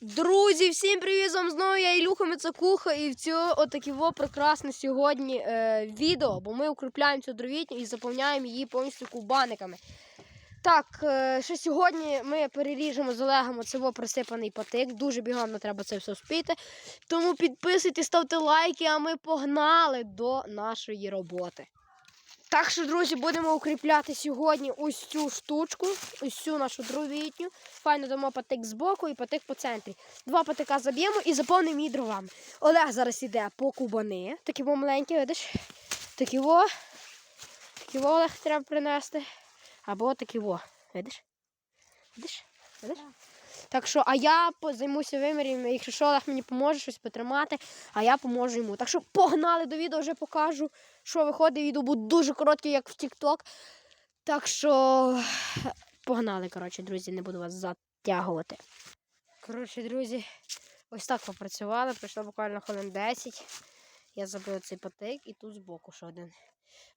Друзі, всім привіт! З вами знову я Ілюха Мицакуха і в цьому отаке прекрасне сьогодні е, відео, бо ми укріпляємо цю дровітню і заповняємо її повністю кубаниками. Так, е, ще сьогодні ми переріжемо з Олегом оцево присипаний патик. Дуже бігом треба це все спіти. Тому підписуйтесь, ставте лайки, а ми погнали до нашої роботи. Так що, друзі, будемо укріпляти сьогодні ось цю штучку, ось цю нашу дровітню. Файно дамо патик з боку і патик по центрі. Два патика заб'ємо і заповнимо її дровами. Олег зараз іде по кубани. Такі во маленькі, видиш? Такі во. Такі во Олег треба принести. Або такі во. Видиш? Видиш? Видиш? Так що, а я займуся виміром, якщо що, Олег мені поможе щось потримати, а я поможу йому. Так що погнали до відео, вже покажу, що виходить. Відео буде дуже коротке, як в TikTok. Так що погнали, коротше, друзі, не буду вас затягувати. Коротше, друзі, ось так попрацювали. Пройшло буквально хвилин 10. Я забив цей патик і тут збоку ще один.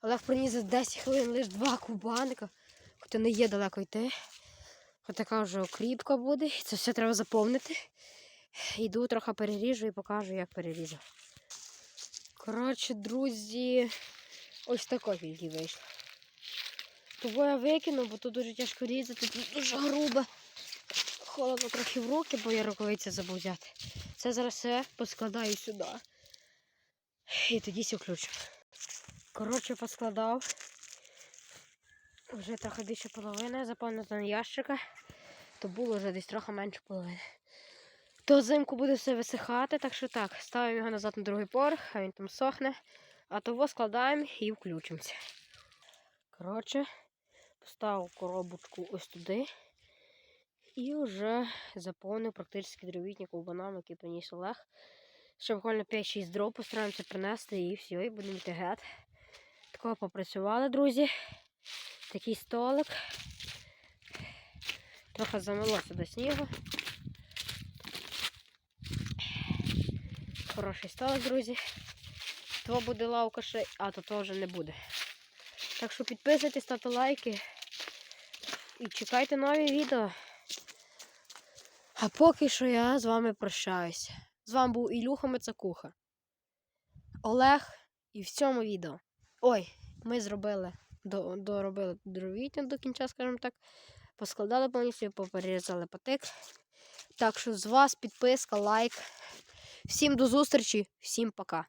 Олег приніс за 10 хвилин лише два кубаника, хоча не є далеко йти. Ось така вже окріпка буде. Це все треба заповнити. Йду, трохи переріжу і покажу, як перерізав. Коротше, друзі, ось тако тільки вийшло. Того я викину, бо тут дуже тяжко різати, тут дуже грубо. Холодно трохи в руки, бо я рукавиці забув взяти. Це зараз все поскладаю сюди. І тоді все включу. Коротше, поскладав. Вже трохи більше половини, заповнено на ящика, то було вже десь трохи менше половини. То взимку буде все висихати, так що так, ставимо його назад на другий поверх, а він там сохне, а того складаємо і включимося. Коротше, поставив коробочку ось туди і вже заповнив практично дровітні ковбанами, які приніс Олег. Ще буквально 5-6 дров постараємося принести і все, і будемо йти гет. Такого попрацювали, друзі. Такий столик. Трохи замилося до снігу. Хороший столик, друзі. То буде лавка ще, а то вже не буде. Так що підписуйтесь, ставте лайки і чекайте нові відео. А поки що я з вами прощаюся. З вами був Ілюха Мицакуха. Олег і в цьому відео. Ой, ми зробили, доробили дровітня до кінця, скажімо так. Поскладали повністю, поперерізали патик. Так що з вас підписка, лайк. Всім до зустрічі, всім пока.